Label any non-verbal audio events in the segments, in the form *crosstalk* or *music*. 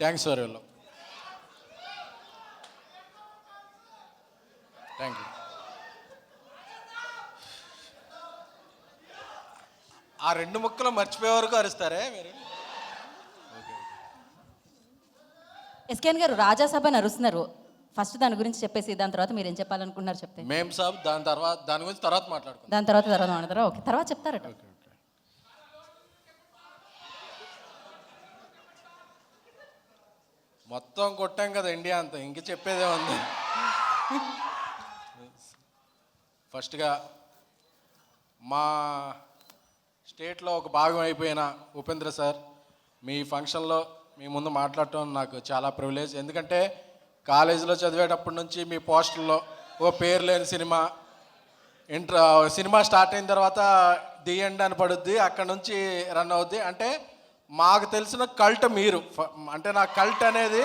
Thanks for you thank you ఆ రెండు ముక్కలు మర్చిపోయే వరకు అరుస్తారే మీరు? ఎస్కేన్ గారు రాజాసభ నరుస్తున్నారు ఫస్ట్ దాని గురించి చెప్పేసి దాని తర్వాత మీరు ఏం చెప్పాలనుకుంటున్నారు చెప్తే? మేం సాబ్ దాని తర్వాత దాని గురించి తర్వాత మాట్లాడుకుందాం. దాని తర్వాత తర్వాత మాట్లాడతారా? ఓకే తర్వాత చెప్తారట ఓకే ఓకే మొత్తం కొట్టాం కదా ఇండియా అంతా ఇంక చెప్పేదే ఉంది. ఫస్ట్గా మా స్టేట్లో ఒక భాగం అయిపోయిన ఉపేంద్ర సార్ మీ ఫంక్షన్లో మీ ముందు మాట్లాడటం నాకు చాలా ప్రివిలేజ్. ఎందుకంటే కాలేజీలో చదివేటప్పటి నుంచి మీ పోస్టర్లో ఓ పేరు లేని సినిమా ఇంటర్ సినిమా స్టార్ట్ అయిన తర్వాత ది ఎండ్ అని పడుద్ది అక్కడ నుంచి రన్ అవుద్ది. అంటే మాకు తెలిసిన కల్ట్ మీరు. అంటే నా కల్ట్ అనేది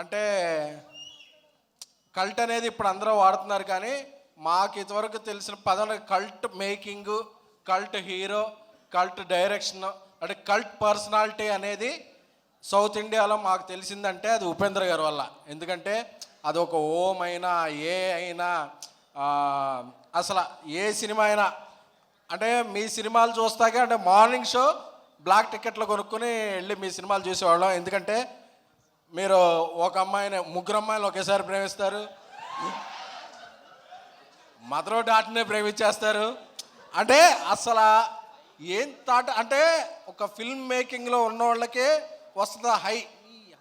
అంటే కల్ట్ అనేది ఇప్పుడు అందరూ వాడుతున్నారు కానీ మాకు ఇదివరకు తెలిసిన పదం cult making cult hero cult direction అంటే కల్ట్ పర్సనాలిటీ అనేది సౌత్ ఇండియాలో మాకు తెలిసిందంటే అది ఉపేంద్ర గారి వల్ల. ఎందుకంటే అది ఒక ఓం అయినా ఏ అయినా అసలు ఏ సినిమా అయినా అంటే మీ సినిమాలు చూస్తాకే అంటే మార్నింగ్ షో బ్లాక్ టికెట్లు కొనుక్కొని వెళ్ళి మీ సినిమాలు చూసేవాళ్ళం. ఎందుకంటే మీరు ఒక అమ్మాయిని ముగ్గురు అమ్మాయిలు ఒకేసారి ప్రేమిస్తారు. మదరో డాట్నే ప్రేమించేస్తారు. అంటే అసలు ఏం థాట్ అంటే ఒక ఫిల్మ్ మేకింగ్లో ఉన్న వాళ్ళకే వస్తుందా హై.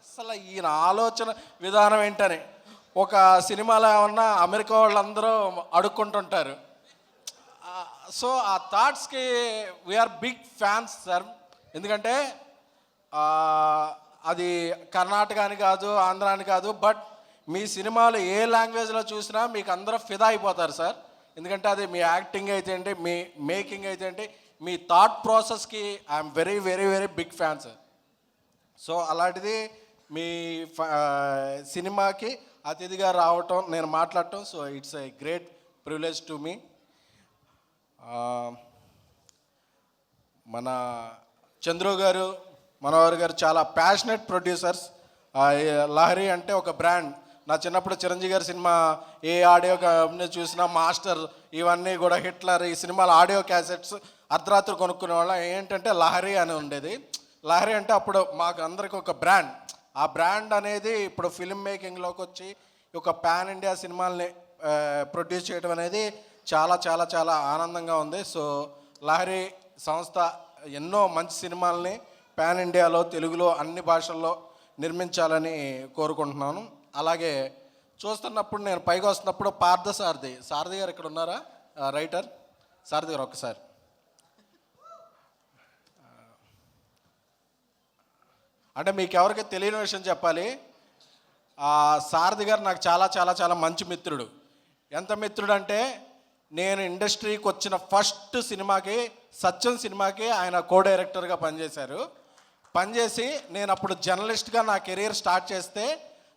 అసలు ఈయన ఆలోచన విధానం ఏంటని. ఒక సినిమాలో ఏమన్నా అమెరికా వాళ్ళందరూ అడుక్కుంటుంటారు. సో ఆ థాట్స్కి we are big fans sir ఎందుకంటే అది కర్ణాటక అని కాదు ఆంధ్ర అని కాదు బట్ మీ సినిమాలు ఏ లాంగ్వేజ్లో చూసినా మీకు అందరూ ఫిదా అయిపోతారు సార్ ఎందుకంటే అది మీ యాక్టింగ్ అయితే ఏంటి మీ మేకింగ్ అయితే ఏంటి మీ thought ప్రాసెస్కి I'm very very very big fan sir so అలాంటిది మీ ఫ- సినిమాకి అతిథిగా రావటం నేను మాట్లాడటం so it's a great privilege to మీ మన చంద్రు గారు మనోహర్ గారు చాలా ప్యాషనెట్ ప్రొడ్యూసర్స్ లహరి అంటే ఒక బ్రాండ్ నా చిన్నప్పుడు చిరంజీవి గారి సినిమా ఏ ఆడియో చూసినా మాస్టర్ ఇవన్నీ కూడా హిట్లర్ ఈ సినిమాల ఆడియో క్యాసెట్స్ అర్ధరాత్రి కొనుక్కునే వాళ్ళం ఏంటంటే లహరి అని ఉండేది. లహరి అంటే అప్పుడు మాకు అందరికి ఒక బ్రాండ్ ఆ బ్రాండ్ అనేది ఇప్పుడు ఫిల్మ్ మేకింగ్లోకి వచ్చి ఒక పాన్ ఇండియా సినిమాల్ని ప్రొడ్యూస్ చేయడం అనేది చాలా చాలా చాలా ఆనందంగా ఉంది. సో లహరి సంస్థ ఎన్నో మంచి సినిమాల్ని పాన్ ఇండియాలో తెలుగులో అన్ని భాషల్లో నిర్మించాలని కోరుకుంటున్నాను. అలాగే చూస్తున్నప్పుడు నేను పైకి వస్తున్నప్పుడు పార్థ సారథి. సారథి గారు ఇక్కడ ఉన్నారా? రైటర్? సారథి గారు ఒక్కసారి. అంటే మీకు ఎవరికి తెలియని విషయం చెప్పాలి. ఆ సారథి గారు నాకు చాలా చాలా చాలా మంచి మిత్రుడు. ఎంత మిత్రుడు అంటే నేను ఇండస్ట్రీకి వచ్చిన ఫస్ట్ సినిమాకి సత్యం సినిమాకి ఆయన కో డైరెక్టర్గా పనిచేశారు. పనిచేసి నేను అప్పుడు జర్నలిస్ట్గా నా కెరీర్ స్టార్ట్ చేస్తే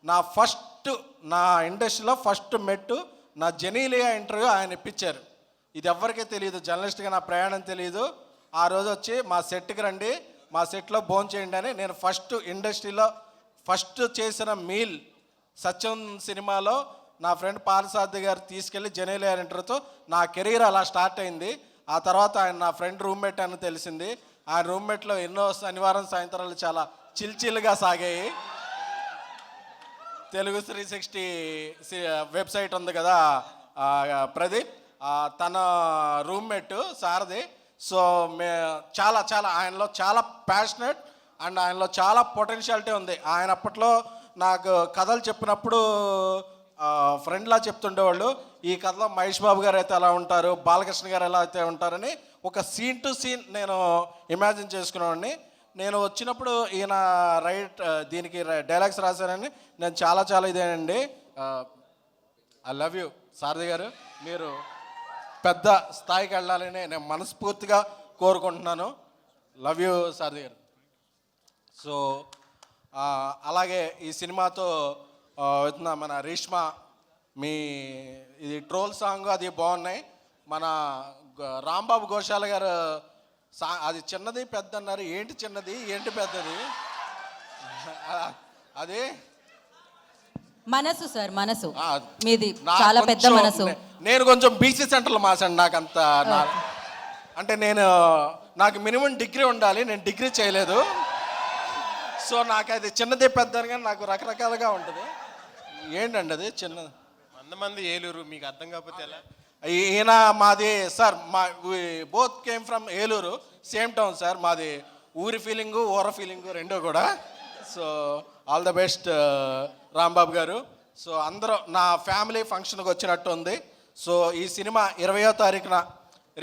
నా ఫస్ట్ నా ఇండస్ట్రీలో ఫస్ట్ మెట్టు నా జెనీలియా ఇంటర్వ్యూ ఆయన ఇప్పించారు. ఇది ఎవరికీ తెలియదు జర్నలిస్ట్గా నా ప్రయాణం తెలియదు ఆ రోజు వచ్చి మా సెట్కి రండి మా సెట్లో భోజనం చేయండి అని నేను ఫస్ట్ ఇండస్ట్రీలో ఫస్ట్ చేసిన మీల్ సత్యం సినిమాలో నా ఫ్రెండ్ పాలసాద్ది గారు తీసుకెళ్ళి జనేలియర్ ఇంటర్తో నా కెరీర్ అలా స్టార్ట్ అయింది. ఆ తర్వాత ఆయన నా ఫ్రెండ్ రూమ్మేట్ అని తెలిసింది. ఆ రూమ్మేట్లో ఎన్నో శనివారం సాయంత్రాలు చాలా చిల్చిల్గా సాగాయి. తెలుగు త్రీ సిక్స్టీ వెబ్సైట్ ఉంది కదా ప్రదీప్. తన రూమ్మేట్ సారథి సో మే చాలా చాలా ఆయనలో చాలా ప్యాషనెట్ అండ్ ఆయనలో చాలా పొటెన్షియాలిటీ ఉంది. ఆయన అప్పట్లో నాకు కథలు చెప్పినప్పుడు ఫ్రెండ్లా చెప్తుండేవాళ్ళు ఈ కథలో మహేష్ బాబు గారు అయితే ఎలా ఉంటారు బాలకృష్ణ గారు ఎలా అయితే ఉంటారని ఒక సీన్ టు సీన్ నేను ఇమాజిన్ చేసుకునేవాడిని. నేను వచ్చినప్పుడు ఈయన రైట్ దీనికి డైలాగ్స్ రాశానని నేను చాలా చాలా ఇదేనండి. ఐ లవ్ యూ సారథి గారు. మీరు పెద్ద స్థాయికి వెళ్ళాలని నేను మనస్ఫూర్తిగా కోరుకుంటున్నాను. లవ్ యూ సారథి గారు. సో అలాగే ఈ సినిమాతో మన రేష్మా మీ ఇది ట్రోల్ సాంగ్ అది బాగున్నాయి. మన రాంబాబు ఘోషాల గారు సా అది చిన్నది పెద్ద అన్నారు ఏంటి చిన్నది? ఏంటి పెద్దది? *laughs* అది? మనసు సార్ మనసు. మీది చాలా పెద్ద మనసు. నేను కొంచెం బీసీ సెంటర్లో మాసాను నాకు అంత అంటే నేను నాకు మినిమం డిగ్రీ ఉండాలి నేను డిగ్రీ చేయలేదు. సో నాకు అది చిన్నది పెద్దది కానీ నాకు రకరకాలుగా ఉంటుంది. ఏంటండి అది చిన్న వంద మంది ఏలూరు మీకు అర్థం కాకపోతే ఎలా? ఈయన మాది సార్ మా both came from Eluru same town sir. మాది ఊరి ఫీలింగు ఊర ఫీలింగు రెండూ కూడా. So all the best Rambabu garu. So అందరూ నా ఫ్యామిలీ ఫంక్షన్కి వచ్చినట్టు ఉంది. సో ఈ సినిమా ఇరవయో తారీఖున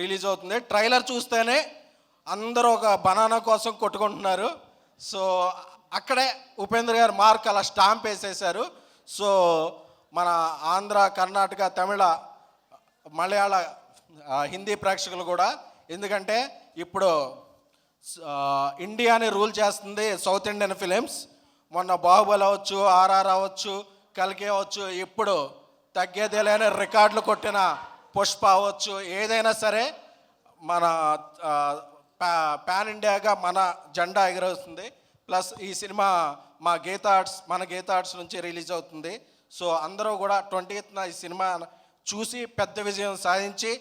రిలీజ్ అవుతుంది. ట్రైలర్ చూస్తేనే అందరూ ఒక బనానా కోసం కొట్టుకుంటున్నారు. సో అక్కడే ఉపేంద్ర గారు మార్క్ అలా స్టాంప్ వేసేసారు సో మన ఆంధ్ర కర్ణాటక తమిళ మలయాళ హిందీ ప్రేక్షకులు కూడా ఎందుకంటే ఇప్పుడు ఇండియాని రూల్ చేస్తుంది సౌత్ ఇండియన్ ఫిలిమ్స్. మొన్న బాహుబలి అవ్వచ్చు ఆర్ఆర్ అవ్వచ్చు కల్కి అవ్వచ్చు ఇప్పుడు తగ్గేదే లేని రికార్డులు కొట్టిన పుష్ప అవ్వచ్చు ఏదైనా సరే మన ప్యాన్ ఇండియాగా మన జెండా ఎగురవుతుంది ప్లస్ ఈ సినిమా మా గీత ఆర్ట్స్ మన గీత ఆర్ట్స్ నుంచి రిలీజ్ అవుతుంది. సో అందరూ కూడా ట్వంటీత్న ఈ సినిమా చూసి పెద్ద విజయం సాధించి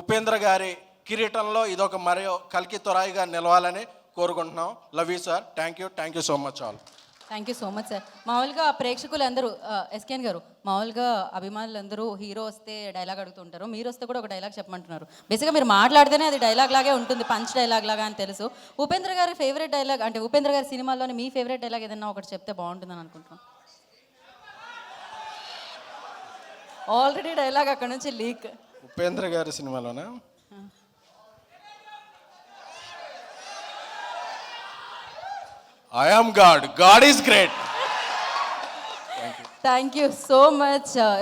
ఉపేంద్ర గారి కిరీటంలో ఇదొక మరియు కల్కి తొరాయిగా నిలవాలని కోరుకుంటున్నాం. Love you sir thank you thank you so much all thank you so much sir మామూలుగా ప్రేక్షకులందరూ ఎస్కేన్ గారు మామూలుగా అభిమానులందరూ హీరో వస్తే డైలాగ్ అడుగుతుంటారు. మీరు వస్తే కూడా ఒక డైలాగ్ చెప్పమంటున్నారు. బేసిక్గా మీరు మాట్లాడితేనే అది డైలాగ్ లాగే ఉంటుంది పంచ్ డైలాగ్ లాగా అని తెలుసు. ఉపేంద్ర గారి ఫేవరెట్ డైలాగ్ అంటే ఉపేంద్ర గారి సినిమాలోని మీ ఫేవరెట్ డైలాగ్ ఏదైనా ఒకటి చెప్తే బాగుంటుందని అనుకుంటున్నాను ఆల్రెడీ డైలాగ్ అక్కడ నుంచి లీక్ ఉపేంద్ర గారి సినిమాలోనా? I am God. God is great. Thank you so much. Uh,